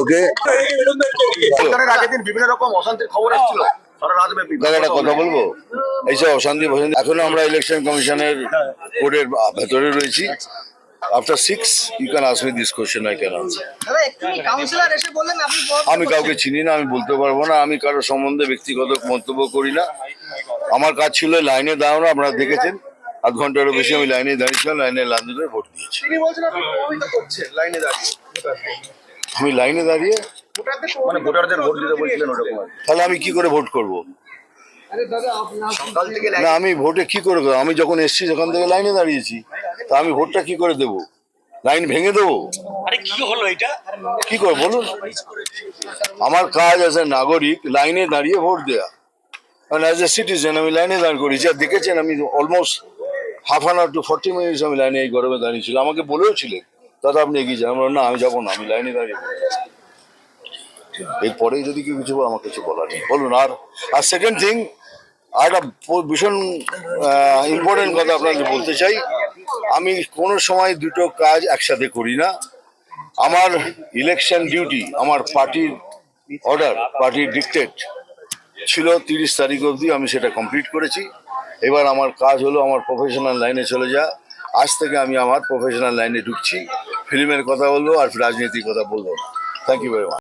ওকে। ওকে আগের দিন বিভিন্ন রকম অশান্তির খবর এসেছিল। সারা রাতব্যাপী দাদা একটা কথা বলব। এইসব অশান্তি ফশান্তি এখনও আমরা ইলেকশন কমিশনের কোর্টের ভেতরে রয়েছি। After six you can ask me this question I can আমি কাউকে চিনি না আমি বলতে পারব না। আমি কারোর সম্বন্ধে ব্যক্তিগত মন্তব্য করি না। আমার কাজ ছিল লাইনে দাঁড়ানো আপনারা দেখেছেন। আধ ঘন্টারও বেশি আমি লাইনে দাঁড়িয়েছিলাম লাইনে লাইন ধরে ভোট দিয়েছি। তিনি বলছেন আপনি প্রভাবিত করছেন লাইনে দাঁড়িয়ে। আমি লাইনে দাঁড়িয়ে মানে ভোটারদের ভোট দিতে বলছিলেন ওরকম কি। তাহলে আমি কি করে ভোট করব? না আমি ভোটে কি করে করব? আমি যখন এসছি সেখান থেকে লাইনে দাঁড়িয়েছি। তা আমি ভোটটা কি করে দেবো? লাইন ভেঙে দেবো? কি করে বলুন। আমার কাজ আছে নাগরিক লাইনে দাঁড়িয়ে ভোট দেওয়া কারণ অ্যাজ এ সিটিজেন আমি লাইনে দাঁড় করেছি। আর দেখেছেন আমি almost half an hour to forty minutes আমি লাইনে এই গরমে দাঁড়িয়েছিলাম আমাকে বলেও ছিলেন দাদা আপনি এগিয়ে যান। আমি বললাম, না আমি যাব না আমি লাইনে দাঁড়িয়ে। এরপরে যদি কেউ কিছু আমার কিছু বলার নেই। বলুন আর আর সেকেন্ড থিং আর একটা ভীষণ ইম্পর্টেন্ট কথা আপনাকে বলতে চাই। আমি কোনো সময় দুটো কাজ একসাথে করি না। আমার ইলেকশন ডিউটি আমার পার্টির অর্ডার পার্টির ডিকটেট ছিল তিরিশ তারিখ অবধি আমি সেটা কমপ্লিট করেছি। এবার আমার কাজ হলো আমার প্রফেশনাল লাইনে চলে যা। আজ থেকে আমি আমার প্রফেশনাল লাইনে ঢুকছি। ফিল্মের কথা বলব আর রাজনীতির কথা বলব থ্যাংক ইউ ভেরি মাচ